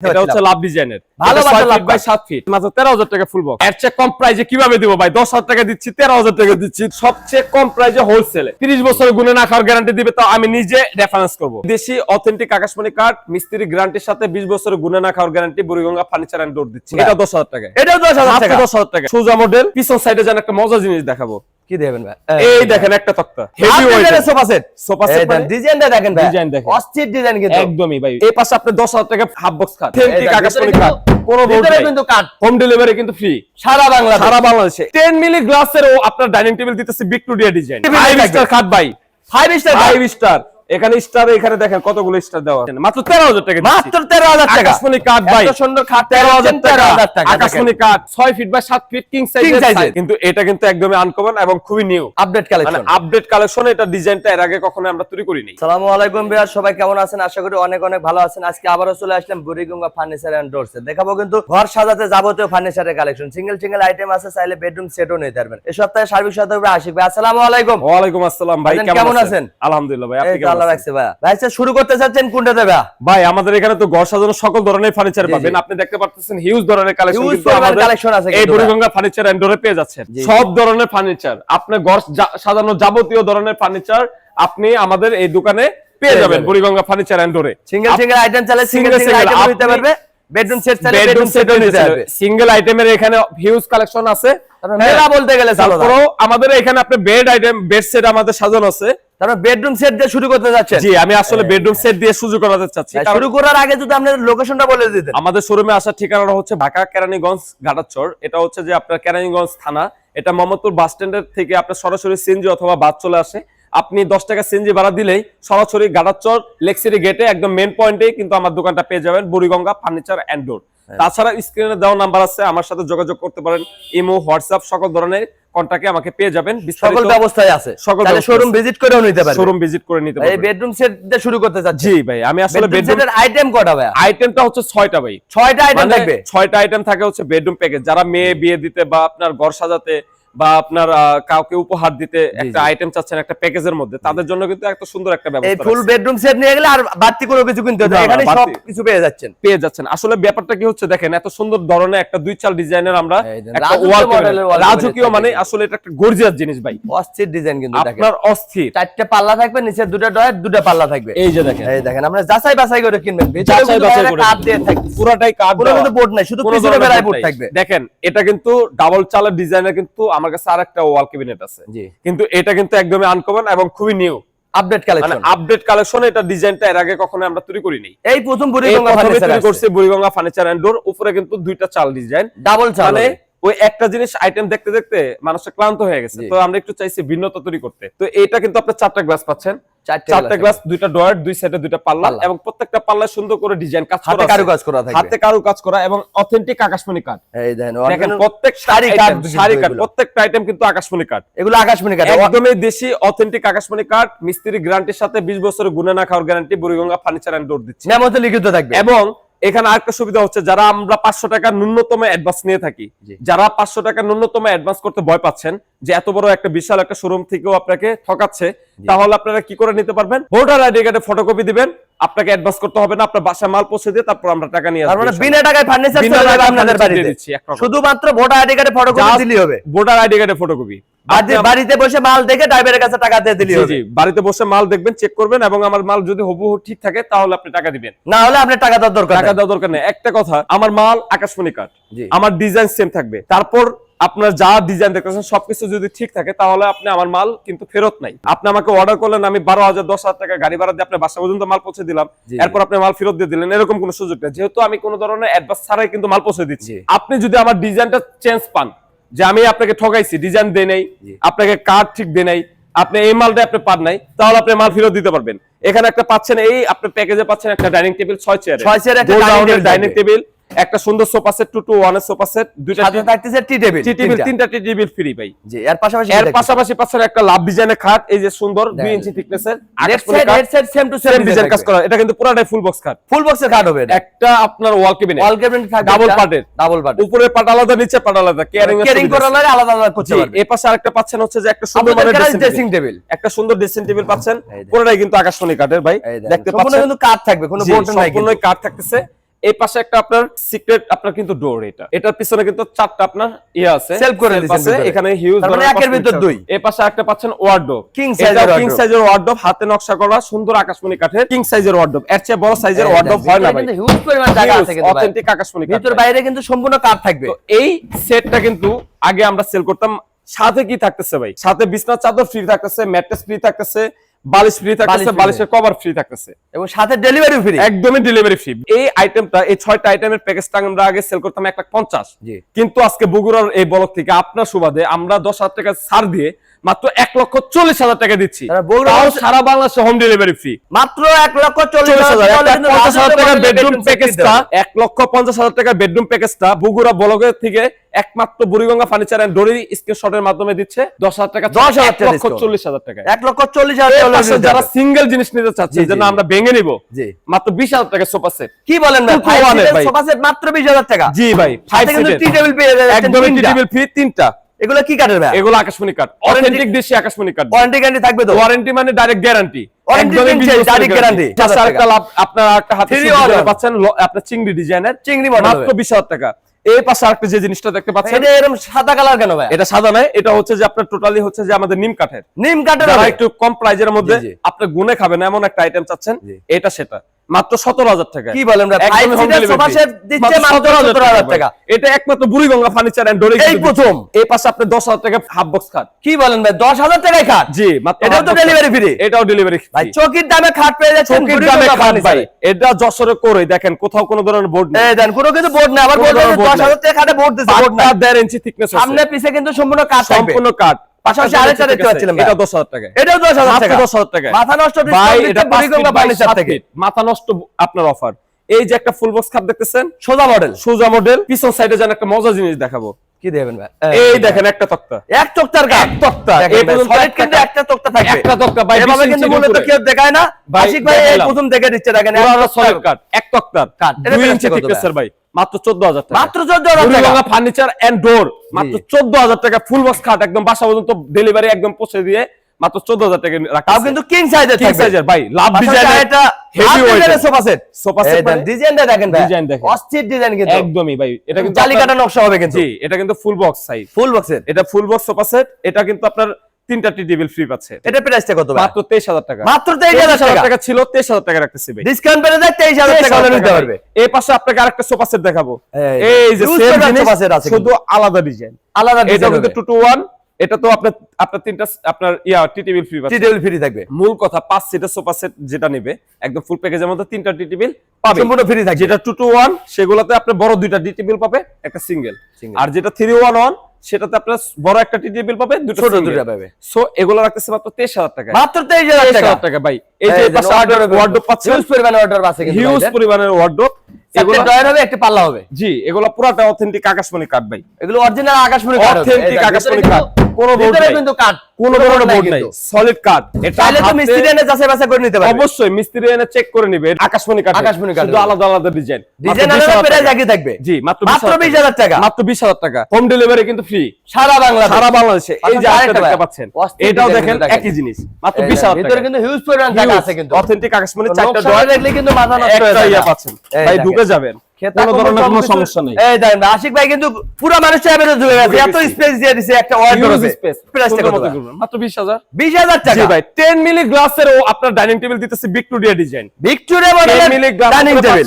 এটা হচ্ছে লাভ ডিজাইনের ভালো এটা বাটা ছয় লাভ বাই সাত ফিট মাত্র তেরো হাজার টাকা ফুল বক্স এর চেয়ে কম প্রাইজে কীভাবে দিব ভাই? দশ হাজার টাকা দিচ্ছি তেরো হাজার টাকা দিচ্ছি। সবচেয়ে কম প্রাইজে হোলসেলে তিরিশ বছরের গুণে না খাওয়ার গ্যারান্টি দিবে তো আমি নিজে রেফারেন্স করব। দেশি অথেন্টিক আকাশমণি কাঠ মিস্ত্রি গ্যারান্টির সাথে বিশ বছরের গুণে না খাওয়ার guarantee Buriganga furniture and door দিচ্ছি। এটা দশ হাজার টাকা। এটাও দশ হাজার টাকা। দশ হাজার টাকা। সোজা মডেল পিছন সাইডে যেন একটা মজা জিনিস দেখাবো। কি দেবেন ভাই? এই দেখেন একটা তক্তা। Heavy sofa set sofa set ডিজাইনটা দেখেন। ভাই। ডিজাইন দেখেন। অস্থির ডিজাইন কিন্তু। একদমই ভাই। এই পাশে আপনি দশ হাজার টাকা হাফ বক্স খাট। আকাশমণি কোনো ভিতরে কিন্তু কাঠ। হোম ডেলিভারি কিন্তু ফ্রি সারা বাংলা সারা বাংলাদেশে। 10 মিলি গ্লাসের ও আপনার ডাইনিং টেবিল দিতেছে ভিক্টোরিয়া ডিজাইন ফাইভ স্টার খাট ভাই। ফাইভ স্টার ফাইভ স্টার এখানে স্টার এখানে দেখেন কতগুলো স্টার দেওয়া আছে। মাত্র 13000 টাকা মাত্র তেরো হাজার টাকা। আকাশমণি কাঠ ভাই। এত সুন্দর খাট 13000 টাকা। 13000 টাকা আকাশমণি কাঠ 6 ফিট বাই 7 ফিট কিং সাইজের কিন্তু এটা কিন্তু একদমই আনকমন এবং খুবই নিউ আপডেট মানে কালেকশন আপডেট কালেকশন এটা ডিজাইনটা এর আগে কখনো আমরা তৈরি করিনি। সালামু আলাইকুম বিহার সবাই কেমন আছেন? আশা করি অনেক অনেক ভালো আছেন। আজকে আবারও চলে আসলাম বুড়িগঙ্গা ফার্নিচার এন্ড ডোরস দেখাবো কিন্তু ঘর সাজাতে যাবতীয় ফার্নিচারের কালেকশন সিঙ্গেল সিঙ্গেল আইটেম আছে চাইলে বেডরুম সেটও নিতে পারবেন। এই সপ্তাহে সার্বিক সদস্য আশিক ভাই আসসালামু আলাইকুম। ওয়ালাইকুম আসসালাম ভাই কেমন আছেন? আলহামদুলিল্লাহ ভাই আপনি কেমন আল্লাহ রাখছে ভাই ভাই শুরু করতে চাচ্ছেন কোনটা দেবে? ভাই আমাদের এখানে তো ঘর সাজানোর সকল ধরনের ফার্নিচার পাবেন। আপনি দেখতে পাচ্ছেন হিউজ ধরনের কালেকশন কিন্তু আমাদের আছে এই বুড়িগঙ্গা ফার্নিচার এন্ডোরে পেয়ে যাচ্ছেন। সব ধরনের ফার্নিচার আপনি ঘর সাজানোর যাবতীয় ধরনের ফার্নিচার আপনি আমাদের এই দোকানে পেয়ে যাবেন। বুড়িগঙ্গা ফার্নিচার এন্ডোরে সিঙ্গেল সিঙ্গেল আইটেম চাইলে সিঙ্গেল সিঙ্গেল আইটেম নিতে পারবে। বেডরুম সেট বেডরুম পারবে সিঙ্গেল আইটেমের এখানে হিউজ কালেকশন আছে। মেলা বলতে গেলে আমাদের এখানে আপনি বেড আইটেম বেড সেট আমাদের সাজানো আছে। তারপর বেডরুম সেট দিয়ে শুরু করতে যাচ্ছেন। জি আমি আসলে বেডরুম সেট দিয়ে সুযোগ করাতে চাচ্ছি। শুরু করার আগে যদি আপনাদের লোকেশনটা বলে দিতেন। আমাদের শোরুমে আসার ঠিকানাটা হচ্ছে ঢাকা কেরানীগঞ্জ ঘাটাচর। এটা হচ্ছে যে আপনার কেরানীগঞ্জ থানা। এটা মোহাম্মদপুর বাস স্ট্যান্ডের থেকে আপনার সরাসরি সিএনজি অথবা বাস চলে আসে। আপনি দশ টাকা সিএনজি ভাড়া দিলেই সরাসরি ঘাটাচর লেকসিটি গেটে একদম মেন পয়েন্টেই কিন্তু আমার দোকানটা পেয়ে যাবেন বুড়িগঙ্গা ফার্নিচার অ্যান্ড ডোর তাছাড়া স্ক্রিনে দেওয়া নাম্বার আছে আমার সাথে যোগাযোগ করতে পারেন ইমো হোয়াটসঅ্যাপ সকল ধরনের আমাকে পেয়ে যাবেন সকল ব্যবস্থায় আছে। সকল শোরুম ভিজিট করেও নিতে শোরুম ভিজিট করে নিতে এই বেডরুম সেট দিয়ে শুরু করতে চাচ্ছি জি ভাই আমি আসলে আইটেম ভাই আইটেমটা হচ্ছে ভাই। আইটেম থাকবে? আইটেম থাকে হচ্ছে বেডরুম প্যাকেজ যারা মেয়ে বিয়ে দিতে বা আপনার ঘর সাজাতে বা আপনার কাউকে উপহার দিতে একটা আইটেম চাচ্ছেন একটা প্যাকেজের মধ্যে তাদের জন্য কিন্তু একটা সুন্দর একটা ব্যবস্থা এই ফুল বেডরুম সেট নিয়ে গেলে আর বাড়তি কোনো কিছু কিনতে হবে এখানে সব কিছু পেয়ে যাচ্ছেন। পেয়ে যাচ্ছেন। আসলে ব্যাপারটা কি হচ্ছে দেখেন এত সুন্দর ধরনের একটা দুই চাল ডিজাইনের আমরা একটা ওয়াল মডেলের রাজকীয় মানে আসলে এটা একটা গর্জিয়াস জিনিস ভাই। অস্থির ডিজাইন কিন্তু দেখেন। আপনার অস্থির। চারটে পাল্লা থাকবে নিচে দুটো ডয়ার দুটো পাল্লা থাকবে। এই যে দেখেন। এই দেখেন আমরা যাচাই বাছাই করে কিনবেন। যাচাই বাছাই করে কাঠ দিয়ে থাকবে। পুরাটাই কোনো দেওয়া। কিন্তু বোর্ড নাই শুধু পিছনে board বোর্ড থাকবে। দেখেন এটা কিন্তু ডাবল চালের ডিজাইনের কিন্তু আমার কাছে আর একটা ওয়াল ক্যাবিনেট আছে। কিন্তু এটা কিন্তু একদমই আনকমন এবং খুবই নিউ আপডেট মানে কালেকশন আপডেট কালেকশন এটা ডিজাইনটা এর আগে কখনো আমরা তৈরি করি নাই এই প্রথম বুড়িগঙ্গা ফার্নিচার তৈরি করছি বুড়িগঙ্গা ফার্নিচার এন্ড ডোর উপরে কিন্তু দুইটা চাল ডিজাইন ডাবল চাল মানে ওই একটা জিনিস আইটেম দেখতে দেখতে মানুষের ক্লান্ত হয়ে গেছে। তো আমরা একটু চাইছি ভিন্নতা তৈরি করতে। তো এটা কিন্তু আপনার চারটা গ্লাস পাচ্ছেন। চারটা গ্লাস দুইটা ডয়ার দুই সাইডে দুইটা পাল্লা পাল্লা। এবং প্রত্যেকটা পাল্লায় সুন্দর করে ডিজাইন কাজ করা হাতে। কারুকাজ করা থাকবে হাতে কারু কাজ করা এবং অথেন্টিক আকাশমণি কাঠ এই দেখেন প্রত্যেক শাড়ি কাঠ শাড়ি কাঠ প্রত্যেকটা আইটেম কিন্তু আকাশমণি কাঠ এগুলো আকাশমণি কাঠ একদমই দেশি অথেন্টিক আকাশমণি কাঠ মিস্ত্রি গ্যারান্টির সাথে 20 বছরের গুণে না খাওয়ার guarantee Buriganga furniture and door দিচ্ছে। মেমোতে লিখিত থাকবে। এবং এখানে আরেকটা সুবিধা হচ্ছে যারা আমরা পাঁচশো টাকা ন্যূনতম অ্যাডভান্স নিয়ে থাকি যারা পাঁচশো টাকা ন্যূনতম অ্যাডভান্স করতে ভয় পাচ্ছেন যে এত বড় একটা বিশাল একটা শোরুম থেকেও আপনাকে ঠকাচ্ছে তাহলে আপনারা কি করে নিতে পারবেন? ভোটার আইডি কার্ডে ফটোকপি দিবেন আপনাকে অ্যাডভান্স করতে হবে না আপনার বাসায় মাল পৌঁছে দিয়ে তারপর আমরা টাকা নিয়ে আসব। বিনা টাকায় ফার্নিচার আপনাদের বাড়িতে। শুধুমাত্র ভোটার আইডি কার্ডে ফটোকপি দিলেই হবে। ভোটার আইডি কার্ডে ফটোকপি বাড়িতে বসে মাল দেখে ড্রাইভারের কাছে টাকা দিয়ে দিলেই জি বাড়িতে বসে মাল দেখবেন চেক করবেন এবং আমার মাল যদি হুবহু ঠিক থাকে তাহলে আপনি টাকা দিবেন। না হলে আপনার টাকা দেওয়ার দরকার টাকা দেওয়ার দরকার নেই। একটা কথা আমার মাল আকাশমণি জি। আমার ডিজাইন সেম থাকবে। তারপর আপনার যা ডিজাইন দেখতেছেন সবকিছু যদি ঠিক থাকে তাহলে আপনি আমার মাল কিন্তু ফেরত নাই। আপনি আমাকে অর্ডার করলেন আমি বারো হাজার দশ হাজার টাকা গাড়ি ভাড়া দিয়ে আপনার বাসা পর্যন্ত মাল পৌঁছে দিলাম। এরপর আপনি মাল ফেরত দিয়ে দিলেন। এরকম কোনো সুযোগ নেই। যেহেতু আমি কোনো ধরনের অ্যাডভান্স ছাড়াই কিন্তু মাল পৌঁছে দিচ্ছি। আপনি যদি আমার ডিজাইনটা চেঞ্জ পান যে আমি আপনাকে ঠকাইছি ডিজাইন দেয় নাই আপনাকে কার্ড ঠিক দেয় নাই আপনি এই মালটা আপনি পান নাই তাহলে আপনি মাল ফেরত দিতে পারবেন। এখানে একটা পাচ্ছেন এই আপনি প্যাকেজে পাচ্ছেন একটা ডাইনিং টেবিল ছয় চেয়ার ছয় চেয়ার একটা ডাইনিং টেবিল একটা সুন্দর সোফা সেট টু টু ওয়ানের সোফা সেট দুইটা টি টেবিল টি টেবিল তিনটা। টি টেবিল ফ্রি ভাই। জি এর পাশাপাশি এর পাশাপাশি পাচ্ছেন একটা লাভ ডিজাইনের খাট এই যে সুন্দর দুই দেখেন। Inch থিকনেসের left side right side same to same design কাজ করা। এটা কিন্তু পুরাটাই ফুল বক্স খাট। ফুল বক্সের কাট হবে একটা আপনার ওয়াল কেবিনেট অল ক্যাবিনেট থাকবে Double parted। ডাবল পার্ট উপরে পাট আলাদা নিচে পাট আলাদা। কেয়ারিং কেয়ারিং করার লাগে আলাদা আলাদা করতে পারবে। এই পাশে আরেকটা পাচ্ছেন হচ্ছে যে একটা সুন্দর garage ড্রেসিং টেবিল একটা সুন্দর ড্রেসিং টেবিল পাচ্ছেন। পুরোটাই কিন্তু আকাশমণি কাঠের ভাই। দেখতে সম্পূর্ণ পাচ্ছেন? কিন্তু কাঠ থাকবে কোনো বোর্ড নাই কিন্তু। সম্পূর্ণই কাঠ থাকতেছে। এই পাশে একটা আপনার সিক্রেট আপনার কিন্তু ডোর এটা। এটার পিছনে কিন্তু চারটা আপনার ইয়ে আছে। Self করে ভিতরে। এখানে হিউজ মানে একের ভিতর দুই। এই পাশে একটা পাচ্ছেন ওয়ার্ডরোব size এর কিং সাইজের ওয়ার্ডরোব হাতে নকশা করা সুন্দর আকাশমণি কাঠের। কিং সাইজের ওয়ার্ডরোব এর চেয়ে বড় সাইজের ওয়ার্ডরোব হয় না ভাই। হিউজ পরিমাণ জায়গা আছে কিন্তু ভাই। অথেন্টিক আকাশমণি কাঠ ভিতর বাইরে কিন্তু সম্পূর্ণ কাঠ থাকবে। তো এই সেটটা কিন্তু আগে আমরা সেল করতাম। সাথে কি থাকতেছে ভাই? সাথে বিছনার চাদর ফ্রি থাকতেছে ম্যাট্রেস ফ্রি থাকতেছে বালিশ ফ্রি থাকতেছে বালিশের কভার ফ্রি থাকতেছে। এবং সাথে ডেলিভারি ফ্রি একদমই ডেলিভারি ফ্রি এই আইটেমটা এই ছয়টা আইটেমের প্যাকেজটা আমরা আগে সেল করতাম এক লাখ পঞ্চাশ। কিন্তু আজকে বগুড়ার এই বলক থেকে আপনার সুবাদে আমরা দশ হাজার টাকা ছাড় দিয়ে মাত্র এক লক্ষ চল্লিশ হাজার টাকা দিচ্ছি। সারা বাংলাদেশে হোম ডেলিভারি ফ্রি মাত্র এক লক্ষ চল্লিশ হাজার হাজার পঞ্চাশ হাজার রাজুকে বেডরুম প্যাকেজটা এক লক্ষ পঞ্চাশ হাজার টাকার বেডরুম প্যাকেজটা বগুড়া বলগের থেকে একমাত্র বুড়িগঙ্গা ফার্নিচার এন্ড ডোরি স্ক্রিনশটের মাধ্যমে দিচ্ছে। দশ হাজার টাকা 10,000 এক লক্ষ চল্লিশ হাজার টাকা এক লক্ষ চল্লিশ হাজার এর টাকা যারা সিঙ্গেল জিনিস নিতে চাচ্ছে যেন আমরা ভেঙে নিব। মাত্র বিশ হাজার টাকা সোফা সেট কি বলেন ভাই? এর। সোফা সেট মাত্র বিশ হাজার টাকা? জি ভাই। ফাইভ টেবিল পেয়ে একদমই তিনটা। টেবিল ফ্রি তিনটা। এগুলো কি কাঠের ভাই? এগুলো আকাশমণি কাঠ অথেন্টিক দেশি আকাশমণি কাঠ ওয়ারেন্টি গ্যারান্টি থাকবে তো? ওয়ারেন্টি মানে ডাইরেক্ট গ্যারান্টি। আরেকটা লাভ আপনার একটা হাতে ডিজাইন পাচ্ছেন আপনার চিংড়ি ডিজাইনের চিংড়ি মাত্র বিশ হাজার টাকা। এই পাশে আরেকটা যে জিনিসটা দেখতে পাচ্ছেন। এটা এরকম সাদা কালার কেন ভাই? এটা সাদা নয় এটা হচ্ছে যে আপনার টোটালি হচ্ছে যে আমাদের নিম কাঠের। নিম কাঠের একটু কম প্রাইজের মধ্যে। আপনি গুনে খাবেন এমন একটা আইটেম চাচ্ছেন এটা সেটা। মাত্র সতেরো হাজার টাকা কি বলেন টাকা। এটা একমাত্র বুড়িগঙ্গা ফার্নিচার এন্ড এই প্রথম। এই পাশে আপনি দশ হাজার টাকা হাফ বক্স খাট। কি বলেন ভাই দশ হাজার টাকায় খাট? জি এটাও তো delivery free। এটাও ডেলিভারি ভাই চকির দামে খাট পেয়ে যাচ্ছেন চৌকির দামে খাট ভাই এটা যশোরে করে দেখেন কোথাও কোনো ধরনের বোর্ড নেই। দেন কোনো কিন্তু বোর্ড না আবার board দশ হাজার টাকা খাটে বোর্ড দিচ্ছে বোর্ড না দেড় ইঞ্চি আছে। সামনে পিছে কিন্তু সম্পূর্ণ কাঠ সম্পূর্ণ কাঠ। পাশাপাশি আরেকটা দেখতে পাচ্ছিলাম এটা দশ হাজার টাকা। এটাও দশ হাজার মাত্র টাকা। দশ হাজার টাকা। মাথা নষ্ট ভাই এটা দিচ্ছে পাঁচ বুড়িগঙ্গা feet by furniture সাত থেকে। মাথা নষ্ট আপনার অফার এই যে একটা ফুল বক্স খাট দেখতেছেন সোজা মডেল সোজা মডেল পিছন সাইডে যেন একটা মজা জিনিস দেখাবো। কি দেবেন ভাই? এই দেখেন একটা তক্তা। এক টকটার কাঠ তক্তা। এই পর্যন্ত solid কিন্তু একটা তক্তা থাকবে। একটা তক্তা ভাই এভাবে কিন্তু মূলত কেউ দেখায় না। আশিক ভাই এই প্রথম দেখে দিচ্ছে দেখেন তক্তার। সলিড কাঠ এক তক্তার। ইঞ্চি কত ভাই? মাত্র 14000 টাকা। মাত্র চোদ্দ হাজার টাকা। ফার্নিচার এন্ড ডোর মাত্র 14000 টাকা ফুল বক্স খাট একদম বাসা পর্যন্ত ডেলিভারি একদম পৌঁছে দিয়ে মাত্র 14000 টাকা রাখা কিন্তু কিং সাইজের কিং সাইজের ভাই লাভ ডিজাইন এটা heavy weight sofa set sofa set ডিজাইনটা দেখেন ভাই। Design দেখেন। অস্থির ডিজাইন কিন্তু। একদমই ভাই এটা কিন্তু জালি কাটা নকশা হবে কিন্তু। জি এটা কিন্তু ফুল বক্স সাইজ ফুল বক্সের এটা ফুল বক্স সোফা সেট এটা কিন্তু আপনার তিনটা টি টেবিল ফ্রি পাচ্ছে। এটা প্রাইসটা কত মাত্র 23000 টাকা। মাত্র তেইশ হাজার 23000 টাকা। ছিল 23000 টাকা রাখতেছি ভাই। ডিসকাউন্ট পেলে যায় টাকা হলে নিতে পারবে। এই পাশে আপনাকে আরেকটা সোফা সেট দেখাবো। এই, যে সেম জিনিস শুধু আলাদা ডিজাইন আলাদা এটা কিন্তু 2 টু 1 এটা তো আপনার আপনার তিনটা আপনার yeah tea table free tea table free থাকবে। মূল কথা পাঁচ সিটের সোফা সেট যেটা নেবে একদম ফুল প্যাকেজের মধ্যে তিনটা টি টেবিল পাবে। সম্পূর্ণ ফ্রি থাকবে। যেটা 2 টু 1 সেগুলোতে আপনি বড় দুইটা টি টেবিল পাবে একটা সিঙ্গেল আর যেটা 3 1 1 সেটাতে আপনার বড় একটা টি বিল পাবে দুটো ছোট দুটো পাবে। সো এগুলো রাখতেছে মাত্র 23000 টাকা মাত্র তেইশ হাজার টাকা 23000 টাকা? ভাই। এই যে পাশে ওয়ার্ডরোব পাচ্ছেন? হিউজ পরিমাণের অর্ডার আছে কিন্তু হিউজ পরিমাণের ওয়ার্ডরোব এগুলো ড্রয়ার হবে একটা পাল্লা হবে। জি এগুলো পুরাটা অথেন্টিক আকাশমণি কাঠ ভাই। এগুলো অরিজিনাল আকাশমণি কাট দেখেন, আকাশমণি। কিন্তু- কোনো নাই। কিন্তু কাঠ কোনো ধরনের বোর্ড নাই সলিড কাঠ। এটা চাইলে তো মিস্ত্রি এনে যাচাই বাছাই করে নিতে পারবে। অবশ্যই মিস্ত্রি এনে চেক করে নিবে। আকাশমণি কাঠ আকাশমণি কাঠের। শুধু আলাদা আলাদা ডিজাইন ডিজাইন আলাদা প্রাইস একই থাকবে। জি মাত্র মাত্র বিশ হাজার টাকা। মাত্র বিশ হাজার টাকা। হোম ডেলিভারি কিন্তু ফ্রি সারা বাংলা সারা বাংলাদেশে। এই যে আরেকটা দেখতে পাচ্ছেন এটাও দেখেন একই জিনিস। মাত্র বিশ হাজার ভিতরে কিন্তু হিউজ পরিমাণ টাকা আছে কিন্তু। অথেন্টিক আকাশমণি চারটা ডোর দেখলে কিন্তু মাথা নষ্ট হয়ে না। পাচ্ছেন। ভাই ঢুকে যাবেন। আশিক ভাই কিন্তু পুরো মানুষের অ্যাভারেজ গেছে। এত স্পেস দিয়ে দিছে একটা ওয়ার্ডরোবে Huge space। প্রাইসটা সুন্দর কত মতো করবেন। মাত্র বিশ হাজার। টাকা। ভাই 10 মিলি গ্লাসের ও আপনার ডাইনিং টেবিল দিতেছে Victoria design Victoria milli glass dining table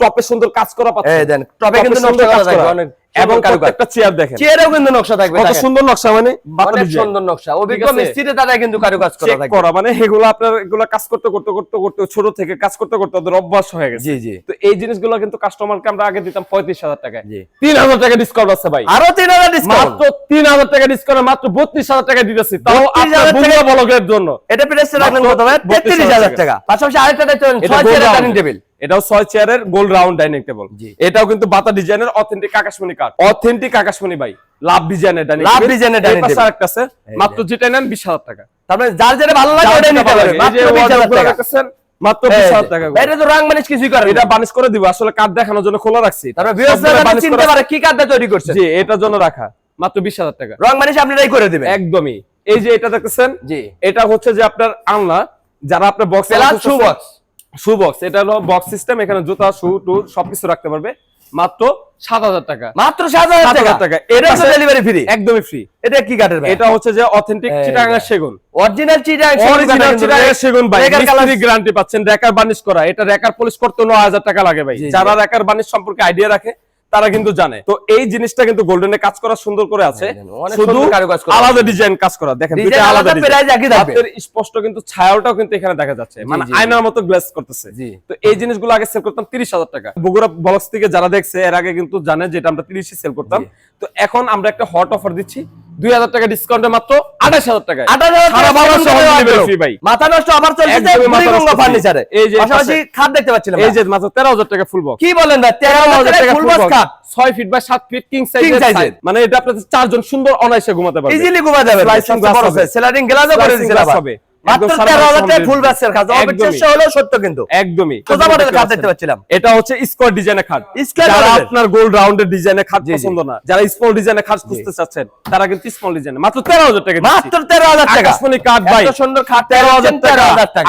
টপে সুন্দর কাজ করা পাচ্ছেন। টপে কিন্তু সুন্দর কাজ করা। অনেক এবং প্রত্যেকটা চেয়ার দেখেন। চেয়ারেও কিন্তু নকশা থাকবে কত সুন্দর নকশা মানে অনেক সুন্দর নকশা। অভিজ্ঞ তারা কিন্তু কারুকাজ করা থাকবে করা মানে এগুলো আপনার এগুলো কাজ করতে করতে করতে করতে ছোট থেকে কাজ করতে করতে ওদের অভ্যাস হয়ে গেছে। জি জি। তো এই জিনিসগুলো কিন্তু কাস্টমারকে আমরা আগে দিতাম পঁয়ত্রিশ হাজার টাকায়। জি। তিন হাজার টাকা ডিসকাউন্ট আছে ভাই। আরও 3000 ডিসকাউন্ট মাত্র তিন হাজার টাকা ডিসকাউন্ট মাত্র বত্রিশ হাজার টাকা দিতেছি। তাও 32,000 আপনার টাকা- বুমরা জন্য। এটা প্রাইসটা রাখলেন কত ভাই? 33000 টাকা। টাকা। পাশাপাশি আরেকটা দেখছেন এটা 6 gold ডাইনিং টেবিল। এটাও ছয় চেয়ারের গোল রাউন্ড ডাইনিং টেবিল এটাও কিন্তু বাতা ডিজাইনের অথেন্টিক আকাশমণি কাঠ অথেন্টিক আকাশমণি ভাই লাভ ডিজাইনের ডাইনিং লাভ ডিজাইনের dining table। আরেকটা আছে মাত্র যেটা নেন বিশ হাজার টাকা। তারপরে যার যেটা ভালো লাগে যার ওটাই নিতে পারবে। মাত্র যে 20000 টাকা। মাত্র এই বিশ যে, হাজার টাকা। করে। এটা তো রং মানিশ কিছুই করে এটা বানিশ করে দিব। আসলে কাঠ দেখানোর জন্য খোলা রাখছি। তারপরে ভিউয়ার্সরা সবগুলো যাতে বানিশ চিনতে পারে কি কাঠটা তৈরি করছে জি এটার জন্য রাখা। মাত্র বিশ হাজার টাকা। রং মানিশ আপনারাই করে দিবেন। একদমই। এই যে এটা দেখতেছেন জি। এটা হচ্ছে যে আপনার আলনা। যারা আপনার box plus shoe box shoe box এটা হলো বক্স সিস্টেম এখানে জুতা শু টু সবকিছু রাখতে পারবে। মাত্র সাত হাজার টাকা। মাত্র সাত হাজার টাকা। এটা ডেলিভারি ফ্রি একদমই ফ্রি এটা কি কাঠের এটা হচ্ছে যে অথেন্টিক চিটাগাং সেগুন। অরিজিনাল চিটাগাং সেগুন ভাই রেকার কালার গ্যারান্টি পাচ্ছেন। রেকার বার্নিশ করা। এটা রেকার পলিশ করতে 9000 টাকা লাগে ভাই। যারা রেকার বার্নিশ সম্পর্কে আইডিয়া রাখে তারা কিন্তু জানে। তো এই জিনিসটা কিন্তু গোল্ডেনে কাজ করা সুন্দর করে আছে। শুধু সুন্দর কারুকাজ করা আলাদা ডিজাইন কাজ করা। দেখেন দুইটা আলাদা। হাতের স্পষ্ট কিন্তু ছায়াটাও কিন্তু এখানে দেখা যাচ্ছে। মানে। আয়নার মতো গ্লাস করতেছে। তো এই জিনিসগুলো আগে সেল করতাম 30000 টাকা। বগুড়া ব্লগস থেকে যারা দেখছে এর আগে কিন্তু জানে যেটা আমরা 30 সেল করতাম। তো এখন আমরা একটা হট অফার দিচ্ছি। 2000 টাকা ডিসকাউন্টে মাত্র আঠাশ হাজার টাকা। মাথা নষ্ট আবার। ফার্নিচারে এই যে খাট দেখতে পাচ্ছিলাম এই যে মাত্র 13000 টাকা ফুল বক্স কি বলেন ভাই তেরো হাজার টাকা ফুল বক্স খাট? 6 ফিট বা সাত ফিট কিং। মানে এটা আপনাদের চারজন সুন্দর অনায়াসে ঘুমাতে পারবে। ইজিলি ঘুমাতে গ্লাসও করে। হবে। ফুল খাট। সত্য কিন্তু। একদমই। খাট দেখতে পাচ্ছিলাম এটা হচ্ছে স্কোয়ার ডিজাইনের খাট যারা। আপনার গোল্ড রাউন্ডের ডিজাইনের খাট। পছন্দ না যারা স্মল ডিজাইনের খাট খুঁজতে চাচ্ছেন তারা কিন্তু স্মল ডিজাইন মাত্র 13000 টাকা মাত্র তেরো হাজার টাকা। আকাশমণি কাঠ ভাই। সুন্দর খাট তেরো হাজার টাকা।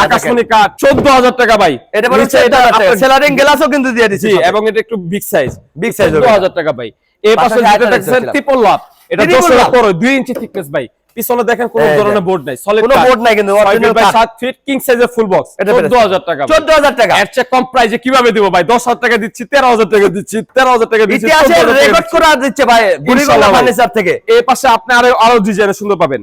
আকাশমণি চোদ্দ হাজার টাকা ভাই। এটা নিচে আপনার- সেলারিং গ্লাসও কিন্তু দিয়ে দিচ্ছি এবং এটা একটু বিগ সাইজ size হবে। হাজার টাকা ভাই। এই পাশে যেটা দেখছেন ট্রিপল লাভ এটা। উপর দুই ইঞ্চি থিকনেস ভাই। পিছনে দেখেন কোনো। ধরনের বোর্ড নাই সলিড কোনো board নাই কিন্তু, বাই কাঠ। ফিট কিং সাইজের ফুল বক্স এটা চোদ্দ হাজার টাকা। ভাই। চোদ্দ হাজার টাকা। এর চেয়ে কম প্রাইসে কীভাবে দিব ভাই? দশ হাজার টাকা দিচ্ছি তেরো হাজার টাকা দিচ্ছি তেরো হাজার টাকা দিচ্ছি ইতিহাসে 14,000 রেকর্ড। করে দিচ্ছে ভাই বুড়িগঙ্গা ফার্নিচার থেকে। এই পাশে আপনি আরও আরও ডিজাইনের সুন্দর পাবেন।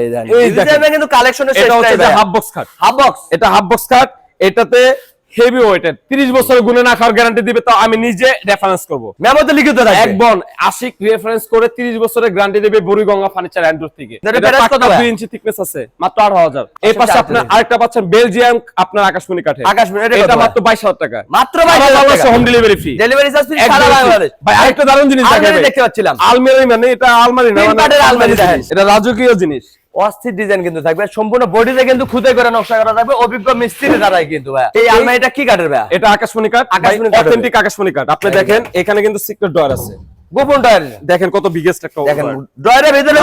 এই জানি এই এই দেখেন। কিন্তু কালেকশনের এটা হচ্ছে হাফ বক্স খাট হাফ বক্স এটা হাফ বক্স খাট এটাতে হেভি ওয়েটেড 30 বছরের গুণে না খাওয়ার গ্যারান্টি দিবে তো আমি নিজে রেফারেন্স করব। মেমোতে লিখিত থাকবে। এক বন আশিক রেফারেন্স করে 30 বছরের গ্যারান্টি দেবে বুড়িগঙ্গা ফার্নিচার অ্যান্ড্রোর থেকে। এটা এটা price কত পাক্কা ভাই? 2 ইঞ্চি থিকনেস আছে মাত্র 18000 এই পাশে আপনার আচ্ছা। আরেকটা পাচ্ছেন বেলজিয়াম আপনার আকাশমণি কাঠে আকাশমণি, এটা? মাত্র 22000 টাকা। মাত্র সারা 22000 টাকা। Home delivery free delivery charge free সারা বাংলাদেশ। ভাই আরেকটা দারুণ জিনিস দেখতে পাচ্ছিলাম। আলমারি মানে এটা আলমারি না মানে আলমারি এটা রাজকীয় জিনিস। অস্থির ডিজাইন কিন্তু থাকবে। সম্পূর্ণ বডিতে কিন্তু খুদে করে নকশা করা থাকবে। অভিজ্ঞ মিস্ত্রি দ্বারাই কিন্তু ভাই এই আলমারিটা কি কাঠের ভাই এটা আকাশমণি কাঠ। আকাশমণি কাঠ। অথেন্টিক আকাশমণি কাঠ। আপনি দেখেন এখানে কিন্তু সিক্রেট ডয়ার আছে। গোপন টায়ার দেখেন কত বিগেস্ট একটা দেখেন। ড্রয়ারের ভিতরে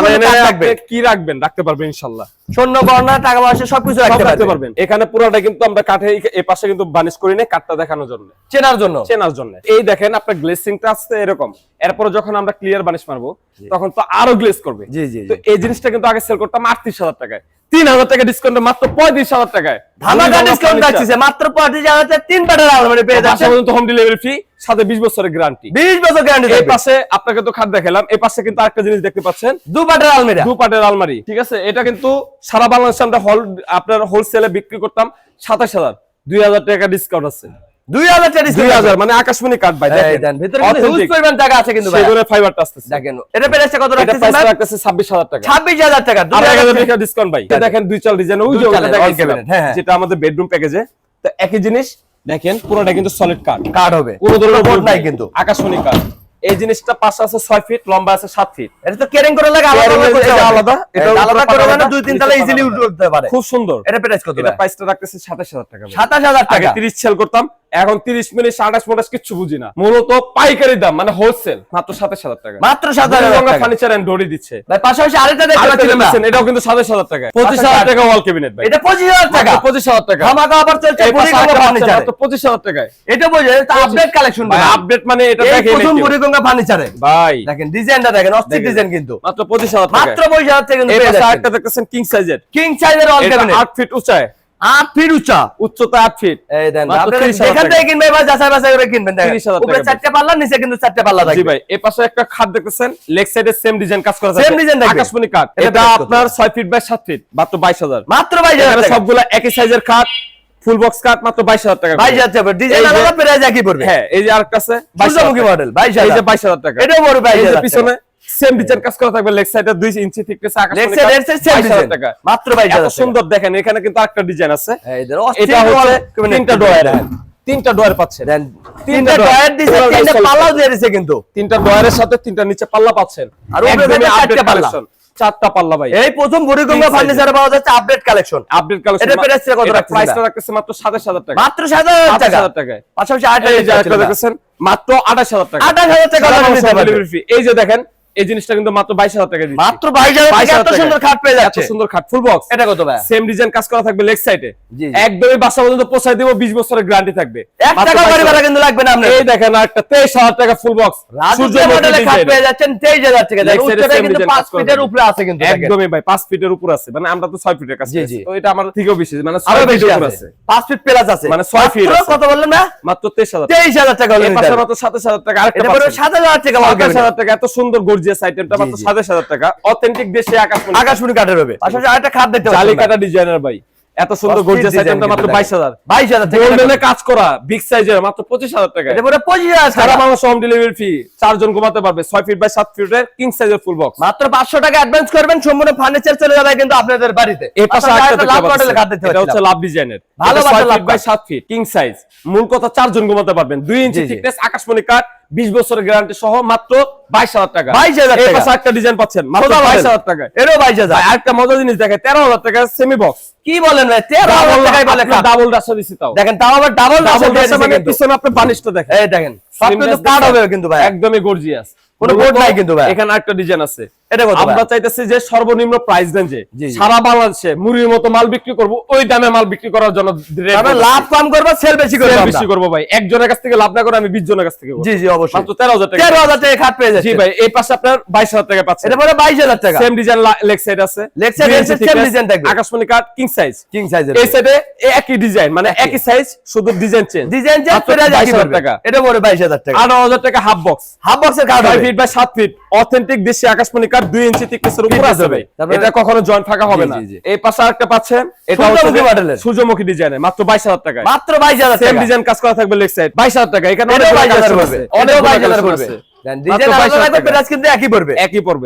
থাকবে। কি রাখবেন? রাখতে পারবেন ইনশাআল্লাহ স্বর্ণ গহনা টাকা পয়সা সবকিছু রাখতে পারবেন। এখানে পুরোটা কিন্তু আমরা কাঠে এই পাশে কিন্তু বানিশ করি না কাঠটা দেখানোর জন্য। চেনার জন্য। চেনার জন্য। এই দেখেন আপনার গ্লেসিংটা আসছে এরকম। এরপর যখন আমরা ক্লিয়ার বানিশ মারবো তখন তো আরও গ্লেস করবে। জি, জি, তো এই জিনিসটা কিন্তু আগে সেল করতাম আটত্রিশ হাজার টাকায়। তিন হাজার টাকা ডিসকাউন্টে মাত্র পঁয়ত্রিশ হাজার টাকায়। ধামাকা ডিসকাউন্ট থাকছে মাত্র পঁয়ত্রিশ হাজার তিন পাটের আলমারি পেয়ে যাচ্ছে। হোম ডেলিভারি ফ্রি সাথে বিশ বছরের গ্যারান্টি বিশ বছর গ্যারান্টি এই পাশে আপনাকে তো খাট দেখালাম এই পাশে কিন্তু আরেকটা জিনিস দেখতে পাচ্ছেন। দু পাটের আলমারি। দু পাটের আলমারি ঠিক আছে? এটা কিন্তু সারা বাংলাদেশে আমরা হল আপনার হোলসেলে বিক্রি করতাম সাতাশ হাজার। দুই হাজার টাকা ডিসকাউন্ট আছে। মানে আকাশমণি কাঠ ভাই দেখেন। ভিতরে পরিমাণ টাকা আছে কিন্তু ভাই সেগুলোর ফাইবারটা আসতেছে। দেখেন এটা প্রাইসটা কত এটা প্রাইস রাখতেছে ছাব্বিশ হাজার টাকা। ছাব্বিশ হাজার টাকা দুই আর এক হাজার হাজার টাকা। টাকা ডিসকাউন্ট ভাই। দেখেন দুই চাল ডিজাইন ওই যে হ্যাঁ, হ্যাঁ। যেটা আমাদের বেডরুম প্যাকেজে তো একই জিনিস দেখেন পুরোটা কিন্তু সলিড কাঠ কার্ড হবে। কোনো ধরনের বোর্ড নাই কিন্তু। আকাশমণি কাঠ এই জিনিসটা পাশে আছে ছয় ফিট লম্বা আছে সাত ফিট এটা তো কেরিং করে লাগে। আলাদা। আলাদা করে মানে দুই তিন তলা ইজিলি উঠতে পারে। খুব সুন্দর। এটা প্রাইস কত এটা প্রাইসটা রাখতেছে সাতাশ হাজার টাকা। সাতাশ হাজার টাকা? তিরিশ সেল করতাম এখন তিরিশ মিনিট মোটাশ কিচ্ছু বুঝি না। মূলত পাইকারি দাম মানে হোলসেল মাত্র সাতাশ হাজার টাকা। মাত্র হাজার ফার্নিচার এন্ড ডোরি দিচ্ছে। ভাই পাশাপাশি আরেকটা এটাও কিন্তু সাতাশ হাজার টাকা। পঁচিশ হাজার টাকা ওয়াল ক্যাবিনেট ভাই। এটা পঁচিশ হাজার টাকা। পঁচিশ হাজার টাকা। ধামাকা অফার চলছে পঁচিশ হাজার টাকায় এটা বোঝে আপডেট কালেকশন আপডেট মানে এটা দেখেন প্রথম ফার্নিচারে ভাই। দেখেন ডিজাইনটা দেখেন অস্থির ডিজাইন কিন্তু। মাত্র টাকা মাত্র টাকা কিন্তু পেয়ে যাচ্ছেন। দেখতেছেন কিং সাইজের কিং সাইজের অল ক্যাবিনেট ফিট উঁচায় আট ফিট উচ্চা উচ্চতা আট ফিট এই দেন আপনারা যেখান থেকে কিনবেন এবার যাচাই বাছাই করে কিনবেন দেখেন। উপরে চারটে পাল্লা নিচে কিন্তু চারটে পাল্লা জি ভাই এই পাশে একটা খাট দেখতেছেন লেগ সাইডে সেম ডিজাইন কাজ করা থাকবে। আকাশমণি এটা? আপনার 6 ফিট বাই 7 ফিট মাত্র 22000 মাত্র বাইশ হাজার এখানে টাকা। সবগুলা একই সাইজের খাট। ফুল বক্স কাঠ মাত্র 22000 টাকা করে। বাইশ হাজার টাকা ডিজাইন আলাদা প্রাইস একই পড়বে। হ্যাঁ এই যে আরেকটা আছে 22000 মডেল বাইশ এই যে 22000 টাকা। এটাও বড় বাইশ এই যে হাজার পিছনে সেম ডিজাইন কাজ করা থাকবে লেগ সাইডে 2 ইঞ্চি থিকনেস লেগ আকাশমণি সাইড এর সেম 22000 ডিজাইন টাকা। মাত্র বাইশ এত হাজার সুন্দর দেখেন এখানে কিন্তু আরেকটা ডিজাইন আছে। এটা হচ্ছে তিনটা ডয়ার তিনটা ডয়ার পাচ্ছেন তিনটা ডয়ার। দিছে তিনটা পাল্লাও দিয়ে দিছে কিন্তু। তিনটা ডয়ারের সাথে তিনটা নিচে পাল্লা পাচ্ছেন। আর একদমই পাল্লা। চারটা পাল্লা ভাই। এই প্রথম বুড়িগঙ্গা ফার্নিচারে পাওয়া যাচ্ছে আপডেট কালেকশন আপডেট কালেকশন এটা প্রাইস কত রাখছেন প্রাইসটা? রাখতেছে মাত্র 27000 টাকা। মাত্র সাত হাজার টাকা? 27000 টাকায়। পাশাপাশি আট টাকা যে দেখেন মাত্র 28000 টাকা। আঠাশ হাজার টাকা। এই যে দেখেন এই জিনিসটা কিন্তু মাত্র বাইশ হাজার টাকা দিচ্ছি। মাত্র বাইশ হাজার টাকা 22,000 এত সুন্দর খাট পেয়ে যাচ্ছে। সুন্দর খাট ফুল বক্স এটা কত ভাই? সেম ডিজাইন কাজ করা থাকবে লেগ সাইডে। একদমই বাসা পর্যন্ত পৌঁছায় দিব বিশ বছরের গ্যারান্টি থাকবে। এক টাকা 22,000 বাড়ি ভাড়া কিন্তু লাগবে না এই দেখেন একটা তেইশ হাজার টাকা ফুল বক্স রাজুকে মডেলে খাট পেয়ে যাচ্ছেন তেইশ হাজার টাকা। কিন্তু পাঁচ ফিটের উপরে আছে কিন্তু একদমই ভাই পাঁচ ফিটের উপর আছে। মানে আমরা তো ছয় ফিটের কাছে। তো এটা আমার থেকেও বেশি মানে ছয় ফিটের উপর আছে। পাঁচ ফিট প্লাস আছে। মানে ছয় আছে। কত বললেন না মাত্র তেইশ হাজার তেইশ হাজার টাকা। মাত্র সাতাশ হাজার টাকা আরেকটা এটা পড়বে পাচ্ছেন। সাত হাজার টাকা সাতাশ হাজার টাকা এত সুন্দর গর্জিয়াস আইটেমটা মাত্র টাকা। অথেন্টিক দেশে আকাশ আকাশমণি। কাঠের হবে। পাশাপাশি আরেকটা খাট দেখতে জালি কাটা ডিজাইনের ভাই। এত সুন্দর গর্জিয়াস আইটেমটা মাত্র কিন্তু বাইশ হাজার। বাইশ হাজার টাকা। গোল্ডেনে কাজ করা বিগ সাইজের মাত্র পঁচিশ হাজার টাকা এটা পঁচিশ হাজার সারা টাকা বাংলাদেশ হোম ডেলিভারি ফি চারজন ঘুমাতে পারবে ছয় ফিট বাই সাত ফিটের কিং সাইজের ফুল বক্স মাত্র পাঁচশো টাকা অ্যাডভান্স করবেন সম্পূর্ণ ফার্নিচার চলে যাবে কিন্তু আপনাদের বাড়িতে। এই পাশে আরেকটা লাভ মডেলের খাট পাচ্ছেন। দেখতে এটা হচ্ছে লাভ ডিজাইনের ভালো লাভ বাই কাঠ। সাত ফিট কিং সাইজ মূল কথা চারজন ঘুমাতে পারবেন দুই ইঞ্চি জি, জি। থিকনেস আকাশমণি কাঠ। বিশ বছরের গ্যারান্টি সহ মাত্র বাইশ হাজার টাকা। 22,000 এই টাকা। পাশে একটা ডিজাইন পাচ্ছেন মাত্র সোজা বাইশ model। হাজার টাকা। এরও বাইশ হাজার। একটা মজার জিনিস দেখে তেরো হাজার টাকা সেমি বক্স কি বলেন ভাই তেরো হাজার টাকায় বলে। ডাবল রাসা দিছি তাও। দেখেন তাও আবার ডাবল ডাবল ডাবল মানে পিছনে আপনি বানিশটা দেখেন। এই দেখেন সব কিন্তু কাট হবে কিন্তু ভাই। একদমই গর্জিয়াস কোনো বোর্ড নাই কিন্তু ভাই। এখানে একটা ডিজাইন আছে। এটা কত আমরা চাইতেছি যে সর্বনিম্ন প্রাইস রেঞ্জে। সারা বাংলাদেশে মুড়ির মতো মাল বিক্রি করব ওই দামে মাল বিক্রি করার জন্য। লাভ কম করব সেল বেশি করব বেশি করব ভাই। একজনের কাছ থেকে লাভ না করে আমি বিশ জনের কাছ থেকে জি জি অবশ্যই। মাত্র তেরো হাজার টাকা। তেরো হাজার টাকা খাট পেয়ে জি ভাই এই পাশে আপনার বাইশ হাজার টাকা পাচ্ছেন এটা পরে বাইশ হাজার টাকা। সেম ডিজাইন লেগ সাইড আছে। Same thickness, design থাকবে। আকাশমণি কাঠ কিং সাইজ কিং সাইজের এই সাইডে একই ডিজাইন মানে একই। সাইজ শুধু ডিজাইন চেঞ্জ ডিজাইন চেঞ্জ করে যাচ্ছে 22,000 টাকা। এটা পরে বাইশ হাজার টাকা। আঠারো হাজার টাকা হাফ বক্স হাফ বক্সের cut feet by feet authentic দেশি আকাশমণি ইঞ্চি thickness-এর উপর আছে ভাই। এটা কখনো জয়েন্ট ফাঁকা হবে না। এই পাশে আরেকটা পাচ্ছেন এটা হচ্ছে সূর্যমুখী মডেলের। সূর্যমুখী ডিজাইনের মাত্র বাইশ হাজার টাকা মাত্র বাইশ হাজার সেম ডিজাইন কাজ করা থাকবে লেগ সাইড বাইশ হাজার টাকা এখানে অনেক পড়বে। 22,000 পড়বে।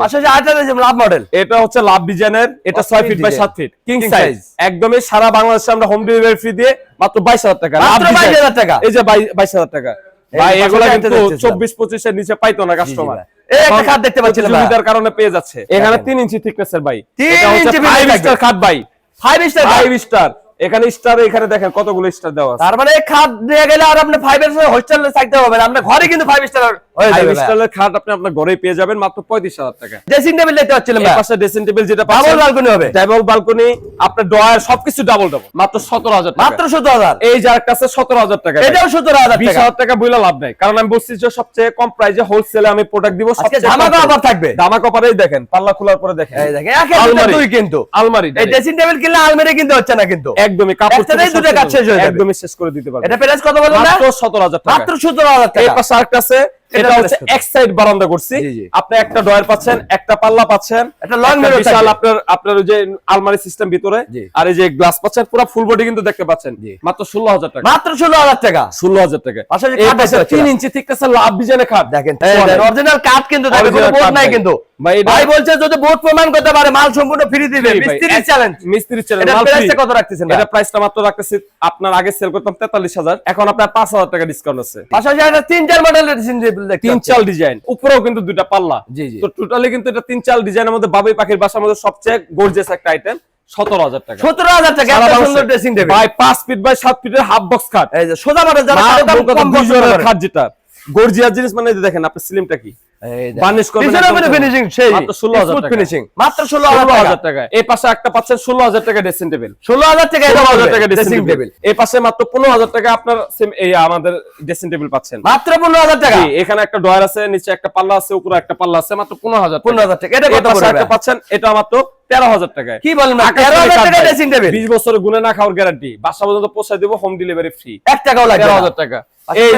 একদমই সারা বাংলাদেশে আমরা হোম ডেলিভারি ফ্রি দিয়ে মাত্র বাইশ হাজার টাকা। 22,000। এই যে বাইশ হাজার টাকা। ভাই কিন্তু চব্বিশ পঁচিশের নিচে পাইতো না কাস্টমার। এই একটা খাট দেখতে পাচ্ছিলাম ভাই। সুবিধার কারণে পেয়ে যাচ্ছে। এখানে ইঞ্চি থিকনেসের ভাই। তিন ইঞ্চি ফাইভ স্টার। খাট ভাই। স্টার স্টার এখানে স্টার এখানে দেখেন কতগুলো স্টার দেওয়া আছে। তার মানে খাট দিয়ে গেলে আর আপনি স্টার হোস্টেলে থাকতে হবে না। ঘরে কিন্তু ফাইভ স্টার ফাইভ যাবে স্টারের খাট আপনি আপনার ঘরেই পেয়ে যাবেন মাত্র পঁয়ত্রিশ হাজার টাকা। ড্রেসিং টেবিল দেখতে পাচ্ছিলাম ভাই। পাশে ড্রেসিং টেবিল যেটা ডাবল বালকনি হবে। ডাবল বালকনি আপনার ডয়ার সবকিছু ডাবল ডাবল মাত্র সতেরো হাজার মাত্র সতেরো হাজার। এই যে আরেকটা আছে টাকা। এটাও সতেরো হাজার বিশ টাকা। হাজার টাকা বইলে লাভ নাই। কারণ আমি বলছি যে সবচেয়ে কম প্রাইসে হোলসেলে আমি প্রোডাক্ট দিব সবচেয়ে ধামাকা অফার থাকবে। দামা কপারেই দেখেন পাল্লা খোলার পরে দেখেন। এই দেখেন আলমারি। দুই কিন্তু। আলমারি এই ড্রেসিং টেবিল কিনলে আলমারি কিনতে হচ্ছে না কিন্তু। একদমই কাপড় একসাথেই দুটো কাজ শেষ হয়ে যাবে। একদমই শেষ করে দিতে পারবে এটা প্রাইস কত বললেন মাত্র সতেরো হাজার টাকা। মাত্র সতেরো হাজার এই পাশে আরেকটা আছে এটা এটা হচ্ছে এক সাইড বারান্দা করছি। আপনি একটা ডয়ার পাচ্ছেন একটা পাল্লা পাচ্ছেন একটা একটা mirror বিশাল আপনার আপনার যে আলমারি সিস্টেম ভিতরে আর এই যে গ্লাস পাচ্ছেন পুরো ফুল বডি কিন্তু দেখতে পাচ্ছেন। মাত্র ষোলো হাজার টাকা। মাত্র ষোলো হাজার টাকা। ষোলো হাজার টাকা। পাশাপাশি এই খাট তিন পাচ্ছিলাম। ইঞ্চি thickness-এর লাভ ডিজাইনের খাট দেখেন অরিজিনাল কাঠ কিন্তু কোনো বোর্ড নাই কিন্তু। ভাই বলছে যদি বোর্ড প্রমাণ করতে পারে মাল সম্পূর্ণ ফ্রি দিবে। মিস্ত্রি চ্যালেঞ্জ মিস্ত্রি চ্যালেঞ্জ এটা প্রাইসটা কত রাখতেছেন এটা প্রাইসটা মাত্র রাখতেছি। আপনার আগে সেল করতাম তেতাল্লিশ হাজার এখন আপনার পাঁচ হাজার টাকা ডিসকাউন্ট আছে। পাশাপাশি একটা তিন চার মডেলের দেখতে তিন চাল ডিজাইন উপরেও কিন্তু দুইটা পাল্লা। জি, জি। তো টোটালি কিন্তু এটা তিন চাল ডিজাইনের মধ্যে বাবুই পাখির বাসার মধ্যে সবচেয়ে গর্জিয়াস একটা আইটেম সতেরো হাজার টাকা। সতেরো হাজার টাকা সারা এত বাংলাদেশে সুন্দর ড্রেসিং টেবিল ভাই পাঁচ ফিট বাই সাত ফিটের হাফ বক্স খাট সোজা যারা যেটা। গর্জিয়াস জিনিস মানে দেখেন আপনার সিলিমটা কি। বার্নিশ করবেন পিছনে একদম উপরে তো। ফিনিশিং সেই মাত্র 16,000 টাকা। ফিনিশিং মাত্র টাকা। এই পাশে একটা পাচ্ছেন ষোলো হাজার টাকা ড্রেসিং টেবিল ষোলো হাজার টাকা ষোলো হাজার টাকা ড্রেসিং ড্রেসিং টেবিল টেবিল এই পাশে মাত্র পনেরো হাজার টাকা আপনার same এই আমাদের ড্রেসিং টেবিল পাচ্ছেন। মাত্র পনেরো হাজার টাকা। এখানে একটা ডয়ার আছে নিচে একটা পাল্লা আছে উপরে একটা পাল্লা আছে মাত্র পনেরো হাজার পনেরো হাজার টাকা। এটা কত পড়বে? একটা পাচ্ছেন এটা মাত্র তেরো হাজার টাকায়। কি বলেন বিশ বছরের গুনে না খাওয়ার গ্যারান্টি বাসা পর্যন্ত পৌঁছায় দিব হোম ডেলিভারি ফ্রি এক টাকাও লাগবে তেরো হাজার টাকা। এই।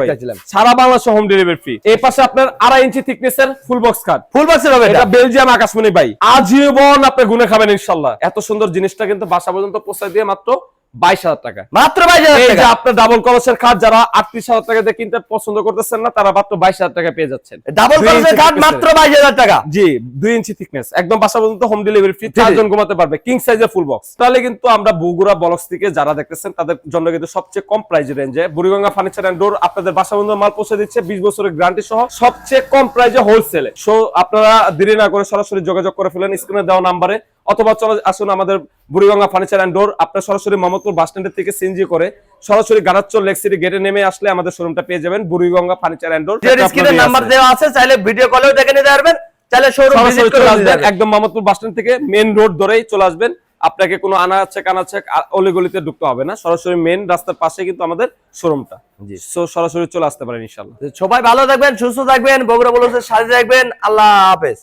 দেখতেছিলাম। সারা বাংলাদেশে হোম ডেলিভারি ফ্রি এই পাশে আপনার আড়াই ইঞ্চি থিকনেসের ফুল বক্স খাট ফুল বক্সের হবে এটা? এটা বেলজিয়াম আকাশমণি ভাই। আজীবন আপনি গুনে খাবেন ইনশাল্লাহ। এত সুন্দর জিনিসটা কিন্তু বাসা পর্যন্ত পৌঁছায় দিয়ে মাত্র বাইশ হাজার টাকা। মাত্র বাইশ হাজার টাকা? আপনার ডাবল কলসের খাট যারা আটত্রিশ হাজার টাকা দিয়ে কিনতে পছন্দ করতেছেন না তারা মাত্র বাইশ হাজার টাকা পেয়ে যাচ্ছেন। ডাবল কলসের খাট মাত্র বাইশ হাজার টাকা? জি দুই ইঞ্চি থিকনেস একদম বাসা পর্যন্ত হোম ডেলিভারি ফ্রি চারজন ঘুমাতে পারবে কিং সাইজের ফুল বক্স তাহলে কিন্তু আমরা বগুড়া বলক্স থেকে যারা দেখতেছেন তাদের জন্য কিন্তু সবচেয়ে কম প্রাইস রেঞ্জে বুড়িগঙ্গা ফার্নিচার এন্ড ডোর আপনাদের বাসা পর্যন্ত মাল পৌঁছে দিচ্ছে বিশ বছরের গ্যারান্টি সহ সবচেয়ে কম প্রাইসে হোলসেলে সো আপনারা দেরি না করে সরাসরি যোগাযোগ করে ফেলেন স্ক্রিনে দেওয়া নাম্বারে অথবা চলে আসুন আমাদের বুড়িগঙ্গা ফার্নিচার অ্যান্ড ডোর আপনার সরাসরি মোহাম্মদপুর বাস স্ট্যান্ডের থেকে সিএনজি করে সরাসরি গাড়াচ্চর লেক সিটি গেটে নেমে আসলে আমাদের শোরুমটা পেয়ে যাবেন বুড়িগঙ্গা ফার্নিচার অ্যান্ড ডোর স্ক্রিনের নাম্বার দেওয়া আছে চাইলে ভিডিও কলেও দেখে নিতে পারবেন চাইলে শোরুম ভিজিট করে আসবেন একদম মোহাম্মদপুর বাস স্ট্যান্ড থেকে মেন রোড ধরেই চলে আসবেন। আপনাকে কোনো আনা আছে কানা আছে অলিগলিতে ঢুকতে হবে না সরাসরি মেন রাস্তার পাশে কিন্তু আমাদের শোরুমটা জি। সো সরাসরি চলে আসতে পারেন ইনশাল্লাহ সবাই ভালো থাকবেন সুস্থ থাকবেন বগুড়া বলছে সাথে থাকবেন আল্লাহ হাফেজ।